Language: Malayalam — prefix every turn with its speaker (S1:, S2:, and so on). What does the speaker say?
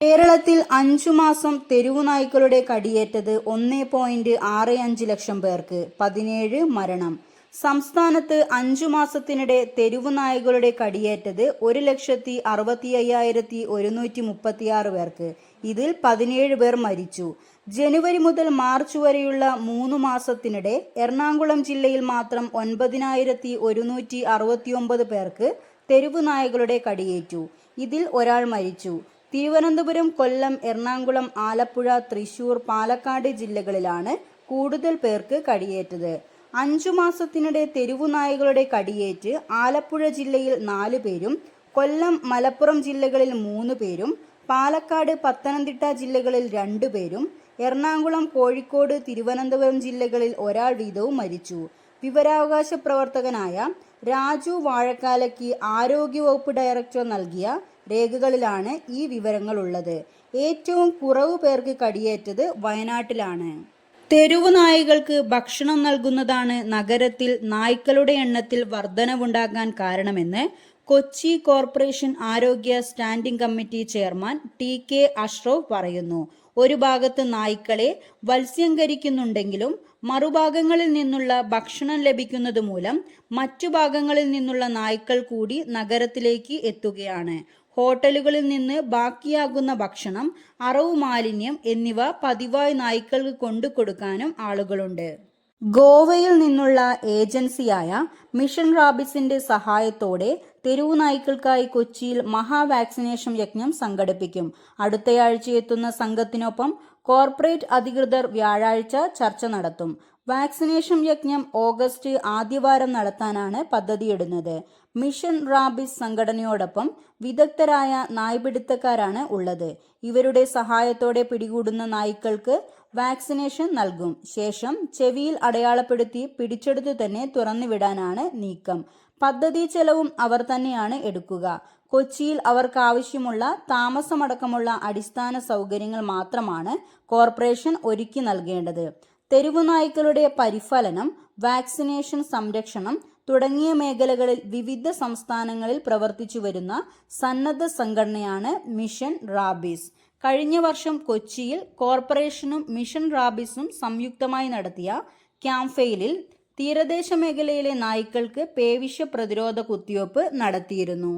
S1: കേരളത്തിൽ അഞ്ചു മാസം തെരുവു നായ്ക്കളുടെ കടിയേറ്റത് ഒന്നേ പോയിന്റ് ആറ് അഞ്ച് ലക്ഷം പേർക്ക്. പതിനേഴ് മരണം. സംസ്ഥാനത്ത് അഞ്ചു മാസത്തിനിടെ തെരുവു നായകളുടെ കടിയേറ്റത് ഒരു ലക്ഷത്തി അറുപത്തി അയ്യായിരത്തി ഒരുന്നൂറ്റി മുപ്പത്തിയാറ് പേർക്ക്. ഇതിൽ പതിനേഴ് പേർ മരിച്ചു. ജനുവരി മുതൽ മാർച്ച് വരെയുള്ള മൂന്ന് മാസത്തിനിടെ എറണാകുളം ജില്ലയിൽ മാത്രം ഒൻപതിനായിരത്തി ഒരുന്നൂറ്റി അറുപത്തിയൊമ്പത് പേർക്ക് തെരുവു നായകളുടെ കടിയേറ്റു. ഇതിൽ ഒരാൾ മരിച്ചു. തിരുവനന്തപുരം കൊല്ലം എറണാകുളം ആലപ്പുഴ തൃശൂർ പാലക്കാട് ജില്ലകളിലാണ് കൂടുതൽ പേർക്ക് കടിയേറ്റത്. അഞ്ചു മാസത്തിനിടെ തെരുവുനായകളുടെ കടിയേറ്റ് ആലപ്പുഴ ജില്ലയിൽ നാല് പേരും കൊല്ലം മലപ്പുറം ജില്ലകളിൽ മൂന്ന് പേരും പാലക്കാട് പത്തനംതിട്ട ജില്ലകളിൽ രണ്ടു പേരും എറണാകുളം കോഴിക്കോട് തിരുവനന്തപുരം ജില്ലകളിൽ ഒരാൾ വീതവും മരിച്ചു. വിവരാവകാശ പ്രവർത്തകനായ രാജു വാഴക്കാലയ്ക്ക് ആരോഗ്യവകുപ്പ് ഡയറക്ടർ നൽകിയ രേഖകളിലാണ് ഈ വിവരങ്ങളുള്ളത്. ഏറ്റവും കുറവ് പേർക്ക് കടിയേറ്റത് വയനാട്ടിലാണ്. തെരുവു നായകൾക്ക് ഭക്ഷണം നൽകുന്നതാണ് നഗരത്തിൽ നായ്ക്കളുടെ എണ്ണത്തിൽ വർധനവുണ്ടാകാൻ കാരണമെന്ന് കൊച്ചി കോർപ്പറേഷൻ ആരോഗ്യ standing committee chairman T K Ashraf പറയുന്നു. ഒരു ഭാഗത്ത് നായ്ക്കളെ വത്സ്യംകരിക്കുന്നുണ്ടെങ്കിലും മറുഭാഗങ്ങളിൽ നിന്നുള്ള ഭക്ഷണം ലഭിക്കുന്നത് മൂലം മറ്റു ഭാഗങ്ങളിൽ നിന്നുള്ള നായ്ക്കൾ കൂടി നഗരത്തിലേക്ക് എത്തുകയാണ്. ഹോട്ടലുകളിൽ നിന്ന് ബാക്കിയാകുന്ന ഭക്ഷണം അറവ് മാലിന്യം എന്നിവ പതിവായി നായ്ക്കൾക്ക് കൊണ്ടു കൊടുക്കാനും ആളുകളുണ്ട്. ഗോവയിൽ നിന്നുള്ള ഏജൻസിയായ മിഷൻ റാബിസിന്റെ സഹായത്തോടെ തെരുവു നായ്ക്കൾക്കായി കൊച്ചിയിൽ മഹാ വാക്സിനേഷൻ യജ്ഞം സംഘടിപ്പിക്കും. അടുത്തയാഴ്ച എത്തുന്ന സംഘത്തിനൊപ്പം കോർപ്പറേറ്റ് അധികൃതർ വ്യാഴാഴ്ച ചർച്ച നടത്തും. വാക്സിനേഷൻ യജ്ഞം ഓഗസ്റ്റ് ആദ്യവാരം നടത്താനാണ് പദ്ധതിയിടുന്നത്. മിഷൻ റാബിസ് സംഘടനയോടൊപ്പം വിദഗ്ധരായ നായ്പിടുത്തക്കാരാണ് ഉള്ളത്. ഇവരുടെ സഹായത്തോടെ പിടികൂടുന്ന നായ്ക്കൾക്ക് വാക്സിനേഷൻ നൽകും. ശേഷം ചെവിയിൽ അടയാളപ്പെടുത്തി പിടിച്ചെടുത്തു തന്നെ തുറന്നുവിടാനാണ് നീക്കം. പദ്ധതി ചെലവും അവർ തന്നെയാണ് എടുക്കുക. കൊച്ചിയിൽ അവർക്ക് ആവശ്യമുള്ള താമസമടക്കമുള്ള അടിസ്ഥാന സൗകര്യങ്ങൾ മാത്രമാണ് കോർപ്പറേഷൻ ഒരുക്കി നൽകേണ്ടത്. തെരുവുനായ്ക്കളുടെ പരിഫലനം വാക്സിനേഷൻ സംരക്ഷണം തുടങ്ങിയ മേഖലകളിൽ വിവിധ സംസ്ഥാനങ്ങളിൽ പ്രവർത്തിച്ചു വരുന്ന സന്നദ്ധ സംഘടനയാണ് മിഷൻ റാബീസ്. കഴിഞ്ഞ വർഷം കൊച്ചിയിൽ കോർപ്പറേഷനും മിഷൻ റാബീസും സംയുക്തമായി നടത്തിയ ക്യാമ്പയിനിൽ തീരദേശ മേഖലയിലെ നായ്ക്കൾക്ക് പേവിഷ പ്രതിരോധ കുത്തിവയ്പ് നടത്തിയിരുന്നു.